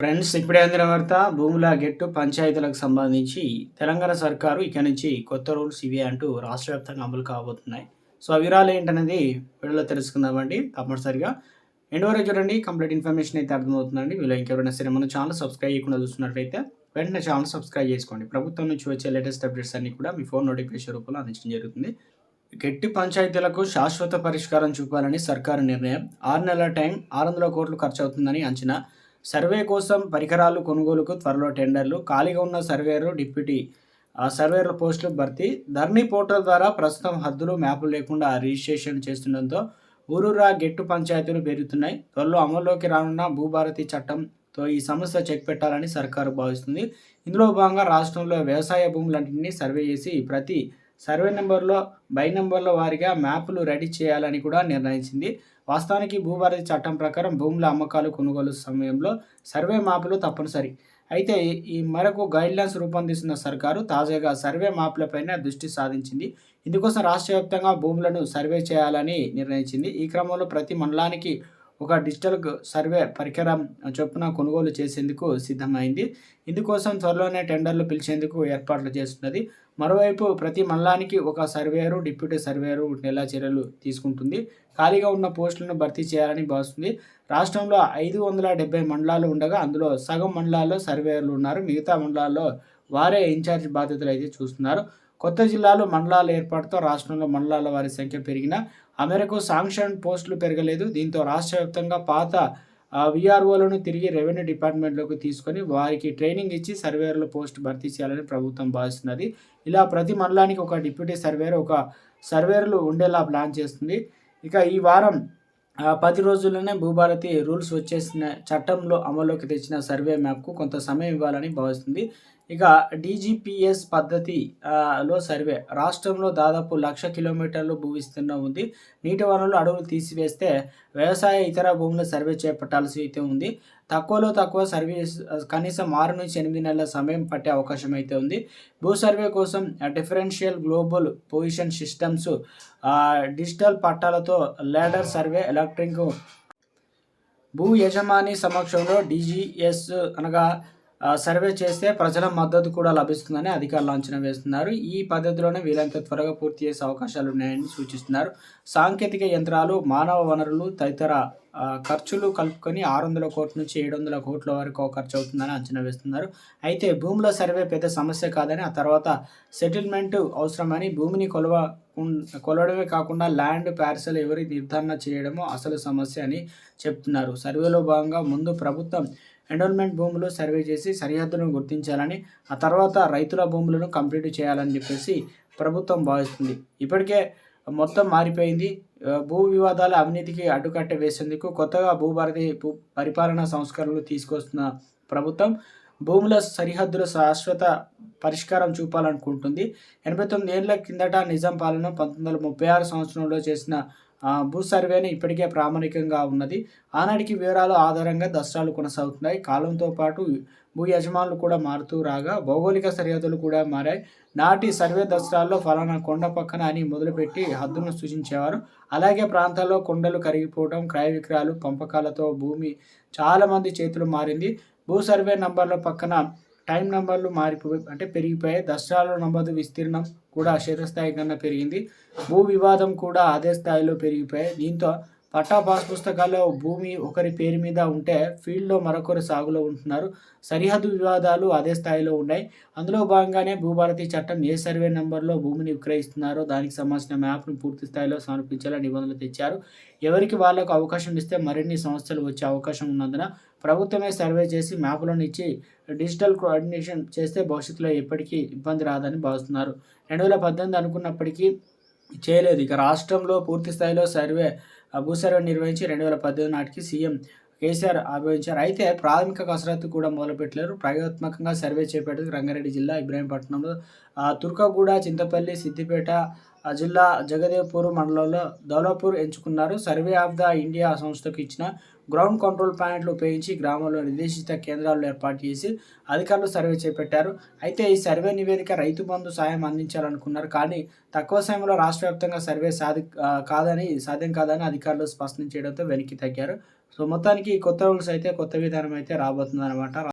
Friends ఇప్పుడే అందిన వార్త భూముల గెట్టు పంచాయతీలకు సంబంధించి తెలంగాణ సర్కారు ఇక నుంచి కొత్త రూల్స్ ఇవి అంటూ రాష్ట్ర వ్యాప్తంగా అమలు కాబోతున్నాయి. సో ఆ వివరాలు ఏంటనేది వీడియోలో తెలుసుకుందామండి తప్పనిసరిగా. ఎండ్ వరకు చూడండి కంప్లీట్ ఇన్ఫర్మేషన్ అయితే అర్థమవుతుందండి. వీళ్ళు ఇంకెవరైనా సరే మన ఛానల్ సబ్స్క్రైబ్ చేయకుండా చూస్తున్నట్లయితే వెంటనే ఛానల్ సబ్స్క్రైబ్ చేసుకోండి. ప్రభుత్వం నుంచి వచ్చే లేటెస్ట్ అప్డేట్స్ అన్ని కూడా మీ ఫోన్ నోటిఫికేషన్ రూపంలో అందించడం జరుగుతుంది. గట్టి పంచాయతీలకు శాశ్వత పరిష్కారం చూపాలని సర్కారు నిర్ణయం. ఆరు నెలల టైం ఆరు వందల కోట్లు ఖర్చు అవుతుందని అంచనా. సర్వే కోసం పరికరాలు కొనుగోలుకు త్వరలో టెండర్లు ఖాళీగా ఉన్న సర్వేరు డిప్యూటీ ఆ సర్వేర్ల పోస్టులు భర్తీ ధర్నీ పోర్టల్ ద్వారా ప్రస్తుతం హద్దులు మ్యాపులు లేకుండా రిజిస్ట్రేషన్ చేస్తుండటంతో ఊరూరా గెట్టు పంచాయతీలు పెరుగుతున్నాయి త్వరలో అమల్లోకి రానున్న భూభారతి చట్టంతో ఈ సమస్య చెక్ పెట్టాలని సర్కారు భావిస్తుంది. ఇందులో భాగంగా రాష్ట్రంలో వ్యవసాయ భూములన్నింటినీ సర్వే చేసి ప్రతి సర్వే నెంబర్లో బై నెంబర్ల వారిగా మ్యాప్లు రెడీ చేయాలని కూడా నిర్ణయించింది. వాస్తవానికి భూభారతి చట్టం ప్రకారం భూముల అమ్మకాలు కొనుగోలు సమయంలో సర్వే మ్యాపులు తప్పనిసరి. అయితే ఈ మేరకు గైడ్లైన్స్ రూపొందిస్తున్న సర్కారు తాజాగా సర్వే మ్యాప్లపైన దృష్టి సాధించింది. ఇందుకోసం రాష్ట్ర వ్యాప్తంగా భూములను సర్వే చేయాలని నిర్ణయించింది. ఈ క్రమంలో ప్రతి మండలానికి ఒక డిజిటల్ సర్వే పరికరం చొప్పున కొనుగోలు చేసేందుకు సిద్ధమైంది. ఇందుకోసం త్వరలోనే టెండర్లు పిలిచేందుకు ఏర్పాట్లు చేస్తున్నది. మరోవైపు ప్రతి మండలానికి ఒక సర్వేయరు డిప్యూటీ సర్వేయరు నెల చర్యలు తీసుకుంటుంది. ఖాళీగా ఉన్న పోస్టులను భర్తీ చేయాలని భావిస్తుంది. రాష్ట్రంలో ఐదు వందల డెబ్బై మండలాలు ఉండగా అందులో సగం మండలాల్లో సర్వేయర్లు ఉన్నారు. మిగతా మండలాల్లో వారే ఇన్ఛార్జ్ బాధ్యతలు అయితే చూస్తున్నారు. కొత్త జిల్లాలు మండలాల ఏర్పాటుతో రాష్ట్రంలో మండలాల వారి సంఖ్య పెరిగిన ఆ మేరకు శాంక్షన్ పోస్టులు పెరగలేదు. దీంతో రాష్ట్ర వ్యాప్తంగా పాత విఆర్ఓలను తిరిగి రెవెన్యూ డిపార్ట్మెంట్లోకి తీసుకొని వారికి ట్రైనింగ్ ఇచ్చి సర్వేయర్ల పోస్ట్ భర్తీ చేయాలని ప్రభుత్వం భావిస్తున్నది. ఇలా ప్రతి మండలానికి ఒక డిప్యూటీ సర్వేయర్ ఒక సర్వేయర్లు ఉండేలా ప్లాన్ చేస్తుంది. ఇక ఈ వారం పది రోజుల్లోనే భూభారతి రూల్స్ వచ్చేసిన చట్టంలో అమల్లోకి తెచ్చిన సర్వే మ్యాప్కు కొంత సమయం ఇవ్వాలని భావిస్తుంది. ఇక డీజీపీఎస్ పద్ధతి లో సర్వే. రాష్ట్రంలో దాదాపు లక్ష కిలోమీటర్లు భూ విస్తీర్ణం ఉంది. నీటి వనరులు అడవులు తీసివేస్తే వ్యవసాయ ఇతర భూముల సర్వే చేపట్టాల్సి అయితే ఉంది. తక్కువలో తక్కువ సర్వీస్ కనీసం ఆరు నుంచి ఎనిమిది నెలల సమయం పట్టే అవకాశం అయితే ఉంది. భూ సర్వే కోసం differential global position systems digital పట్టాలతో lidar survey electric భూ యజమాని సమక్షంలో డీజీఎస్ అనగా సర్వే చేస్తే ప్రజల మద్దతు కూడా లభిస్తుందని అధికారులు అంచనా వేస్తున్నారు. ఈ పద్ధతిలోనే వీలంత త్వరగా పూర్తి చేసే అవకాశాలు ఉన్నాయని సూచిస్తున్నారు. సాంకేతిక యంత్రాలు మానవ వనరులు తదితర ఖర్చులు కలుపుకొని ఆరు వందల కోట్ల నుంచి ఏడు వందల కోట్ల వరకు ఖర్చు అవుతుందని అంచనా వేస్తున్నారు. అయితే భూముల సర్వే పెద్ద సమస్య కాదని ఆ తర్వాత సెటిల్మెంట్ అవసరమని భూమిని కొలవ కొలవడమే కాకుండా ల్యాండ్ పార్సల్ ఎవరి నిర్ధారణ చేయడమో అసలు సమస్య అని చెప్తున్నారు. సర్వేలో భాగంగా ముందు ప్రభుత్వం ఎండోల్మెంట్ భూములు సర్వే చేసి సరిహద్దును గుర్తించాలని ఆ తర్వాత రైతుల భూములను కంప్లీట్ చేయాలని చెప్పేసి ప్రభుత్వం భావిస్తుంది. ఇప్పటికే మొత్తం మారిపోయింది. భూ వివాదాల అవినీతికి అడ్డుకట్ట వేసేందుకు కొత్తగా భూభారతి భూ పరిపాలనా సంస్కరణలు తీసుకొస్తున్న ప్రభుత్వం భూముల సరిహద్దుల శాశ్వత పరిష్కారం చూపాలనుకుంటుంది. ఎనభై తొమ్మిది ఏళ్ళ కిందట నిజాం పాలన పంతొమ్మిది వందల ముప్పై ఆరు సంవత్సరంలో చేసిన భూ సర్వేని ఇప్పటికే ప్రామాణికంగా ఉన్నది. ఆనాటికి వివరాల ఆధారంగా దసరాలు కొనసాగుతున్నాయి. కాలంతో పాటు భూ యజమానులు కూడా మారుతూ రాగా భౌగోళిక సరిహద్దులు కూడా మారాయి. నాటి సర్వే దసరాల్లో ఫలానా కొండ పక్కన అని మొదలుపెట్టి హద్దును సూచించేవారు. అలాగే ప్రాంతాల్లో కొండలు కరిగిపోవడం క్రయ విక్రయాలు పంపకాలతో భూమి చాలామంది చేతులు మారింది. భూ సర్వే నంబర్ల పక్కన టైం నంబర్లు మారిపోయి అంటే పెరిగిపోయాయి. దసరాలో నమోదు విస్తీర్ణం కూడా క్షేత్రస్థాయి కన్నా పెరిగింది. భూ వివాదం కూడా అదే స్థాయిలో పెరిగిపోయాయి. దీంతో పట్టా పాస్ పుస్తకాల్లో భూమి ఒకరి పేరు మీద ఉంటే ఫీల్డ్లో మరొకరు సాగులో ఉంటున్నారు. సరిహద్దు వివాదాలు అదే స్థాయిలో ఉన్నాయి. అందులో భాగంగానే భూభారతి చట్టం ఏ సర్వే నెంబర్లో భూమిని విక్రయిస్తున్నారో దానికి సంబంధించిన మ్యాప్ను పూర్తి స్థాయిలో సమర్పించేలా నిబంధనలు తెచ్చారు. ఎవరికి వాళ్ళకు అవకాశం ఇస్తే మరిన్ని సమస్యలు వచ్చే అవకాశం ఉన్నందున ప్రభుత్వమే సర్వే చేసి మ్యాపులను ఇచ్చి డిజిటల్ కోఆర్డినేషన్ చేస్తే భవిష్యత్తులో ఎప్పటికీ ఇబ్బంది రాదని భావిస్తున్నారు. రెండు వేల పద్దెనిమిది అనుకున్నప్పటికీ చేయలేదు. ఇక రాష్ట్రంలో పూర్తి స్థాయిలో సర్వే భూసర్వే నిర్వహించి రెండు వేల పద్దెనిమిది నాటికి సీఎం కేసీఆర్ ఆవించారు అయితే ప్రాథమిక కసరత్తు కూడా మొదలుపెట్టలేరు. ప్రయోగాత్మకంగా సర్వే చేపట్టింది రంగారెడ్డి జిల్లా ఇబ్రాహీంపట్నంలో ఆ, తుర్కగూడ చింతపల్లి సిద్దిపేట జిల్లా జగదేవ్పూర్ మండలంలో దౌలాపూర్ ఎంచుకున్నారు. సర్వే ఆఫ్ ద ఇండియా సంస్థకు ఇచ్చిన గ్రౌండ్ కంట్రోల్ పాయింట్లు ఉపయోగించి గ్రామంలో నిర్దేశిత కేంద్రాలు ఏర్పాటు చేసి అధికారులు సర్వే చేపట్టారు. అయితే ఈ సర్వే నివేదిక రైతు బంధు సాయం అందించాలనుకున్నారు. కానీ తక్కువ సమయంలో రాష్ట్ర వ్యాప్తంగా సర్వే సాధి కాదని సాధ్యం కాదని అధికారులు స్పష్టం చేయడంతో వెనక్కి తగ్గారు. సో మొత్తానికి కొత్త రూల్స్ అయితే కొత్త విధానం అయితే రాబోతుంది అనమాట